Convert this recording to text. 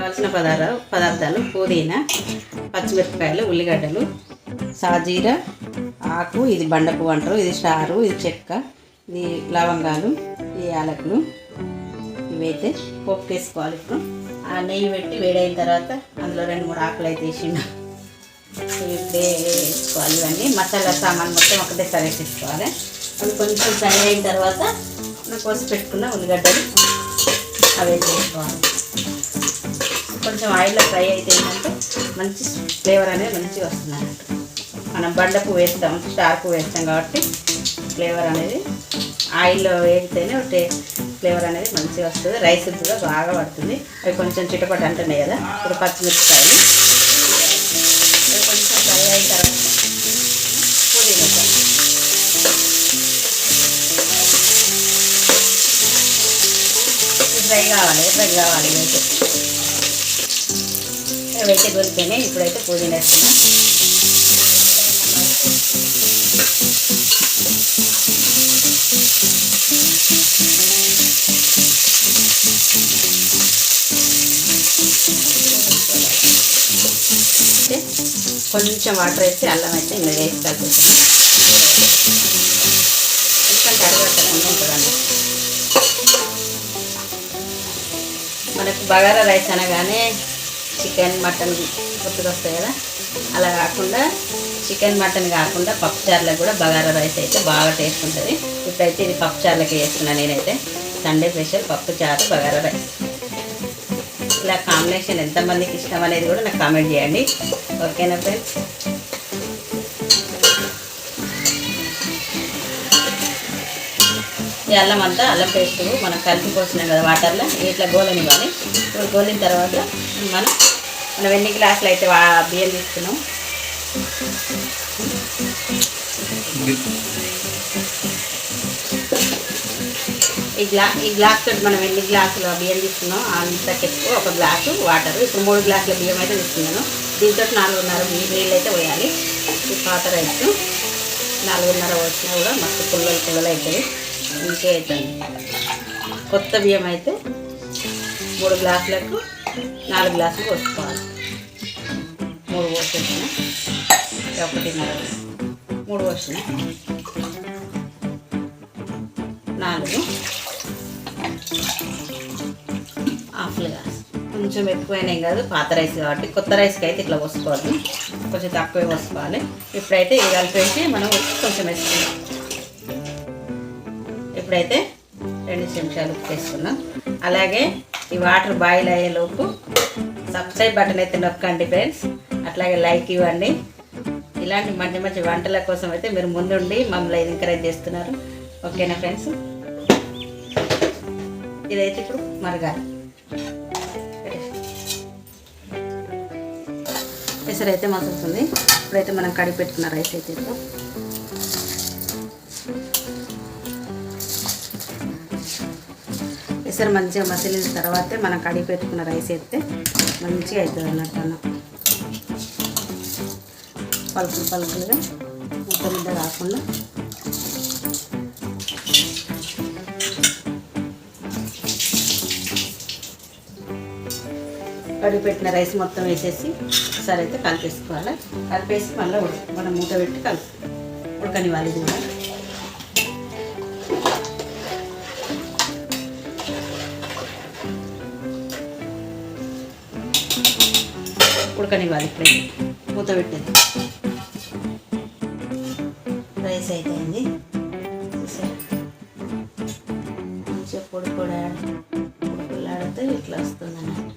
కావాల్సిన పదార్థ పదార్థాలు పుదీనా పచ్చిమిరపకాయలు ఉల్లిగడ్డలు సాజీర ఆకు ఇది బండపు అంటారు ఇది స్టారు ఇది చెక్క ఇది లవంగాలు ఈ యాలకులు ఇవైతే పప్పు వేసుకోవాలి ఇప్పుడు. ఆ నెయ్యి పెట్టి వేడైన తర్వాత అందులో రెండు మూడు ఆకులు అయితే వేసిండు. ఇప్పుడే వేసుకోవాలి ఇవన్నీ. మసాలా సామాన్ మొత్తం ఒకటేసారి వేసేసుకోవాలి అవి కొంచెం ఫ్రై అయిన తర్వాత మనం కోసి పెట్టుకున్న ఉల్లిగడ్డలు అవి వేసుకోవాలి. కొంచెం ఆయిల్లో ఫ్రై అయితే ఏంటంటే మంచి ఫ్లేవర్ అనేది మంచిగా వస్తుంది అన్నట్టు మనం బండపు వేస్తాం స్టార్కు వేస్తాం కాబట్టి ఫ్లేవర్ అనేది ఆయిల్లో వేగితేనే టే ఫ్లేవర్ అనేది మంచిగా వస్తుంది. రైస్ కూడా బాగా పడుతుంది. అవి కొంచెం చిటపట అంటున్నాయి కదా ఇప్పుడు పచ్చిమిరపకాయలు. కొంచెం ఫ్రై అయిన తర్వాత పుదీనా ఫ్రై కావాలి ఫ్రై కావాలి. అయితే ఇవైతే గొలిపోయినాయి ఇప్పుడైతే పుదీనా వేస్తున్నాం కొంచెం వాటర్ వేసి అల్లం అయితే ఇంకా వేసి కలిపేస్తాం ఎందుకంటే అడగట్టకుండా ఉంటుందండి. మనకు బగారా రైస్ అనగానే చికెన్ మటన్ గుర్తుకొస్తాయి కదా? అలా కాకుండా చికెన్ మటన్ కాకుండా పప్పుచారులకు కూడా బగారా రైస్ అయితే బాగా టేస్ట్ ఉంటుంది. ఇప్పుడైతే ఇది పప్పుచారులకి వేసుకున్నా నేనైతే. సండే స్పెషల్ పప్పుచారు బగారా రైస్. ఇలా కాంబినేషన్ ఎంతమందికి ఇష్టం అనేది కూడా నాకు కామెంట్ చేయండి. ఓకేనా ఫ్రెండ్స్? ఈ అల్లం అంతా అల్లం పేస్ట్ మనం కలిపి పోసినాం కదా వాటర్లో ఇట్లా గోలనివ్వాలి. ఇప్పుడు గోలిన తర్వాత మనం మనం ఎన్ని గ్లాసులు అయితే బియ్యం తీసుకున్నాం? ఈ గ్లా ఈ గ్లాస్ తోటి మనం ఎన్ని గ్లాసులు బియ్యం తీసుకున్నాం? అంత చెప్పు ఒక గ్లాసు వాటర్. ఇప్పుడు మూడు గ్లాసుల బియ్యం అయితే తీసుకున్నాను. దీంతో నాలుగున్నర నీళ్ళు అయితే పోయాలి. ఈ పాత రైస్. నాలుగున్నర వచ్చినా కూడా మస్తు పుల్లలు పుల్లలు అవుతుంది ఇంకే అవుతుంది కొత్త బియ్యం అయితే మూడు గ్లాసులకు నాలుగు గ్లాసులు పోసుకోవాలి. మూడు పోసేసిన ఒకటిన్నర మూడు పోసిన నాలుగు. హాఫ్లు గ్లాస్ కొంచెం ఎక్కువైనాయి కాదు. పాత రైస్ కాబట్టి కొత్త రైస్కి అయితే ఇట్లా పోసుకోవద్దు కొంచెం తక్కువే పోసుకోవాలి. ఇప్పుడైతే ఇది కలిపేసి మనం కొంచెం వేసుకుందాం. ఇప్పుడైతే రెండు నిమిషాలు ఉప్పు వేసుకున్నాం అలాగే ఈ వాటర్ బాయిల్ అయ్యేలోపు సబ్స్క్రైబ్ బటన్ అయితే నొక్కండి ఫ్రెండ్స్. అట్లాగే లైక్ ఇవ్వండి. ఇలాంటి మంచి మంచి వంటల కోసం అయితే మీరు ముందుండి మమ్మల్ని ఎంకరేజ్ చేస్తున్నారు. ఓకేనా ఫ్రెండ్స్? ఇదైతే ఇప్పుడు మరగాలి. పెసరైతే అయితే మసులుతుంది. ఇప్పుడైతే మనం కడిగి పెట్టుకున్న రైస్ అయితే ఇప్పుడు పెసరు మంచిగా మసిలిన తర్వాతే మనం కడిగి పెట్టుకున్న రైస్ వేస్తే మంచిగా అవుతుంది అన్నట్టు అన్న. పలుకులు పలుకులుగా ముద్ద ముద్ద కాకుండా. కడిగి పెట్టిన రైస్ మొత్తం వేసేసి ఒకసారి అయితే కలిపేసుకోవాలి. కలిపేసి మళ్ళీ మనం మూత పెట్టి కలుపు ఉడకనివ్వాలి ఇది కూడా. ఉడకనివ్వాలి ఇప్పుడు మూత పెట్టేది రైస్ అయితే అయింది చూసారా? మంచిగా పొడి పొడి పొడి ఇట్లా వస్తుంది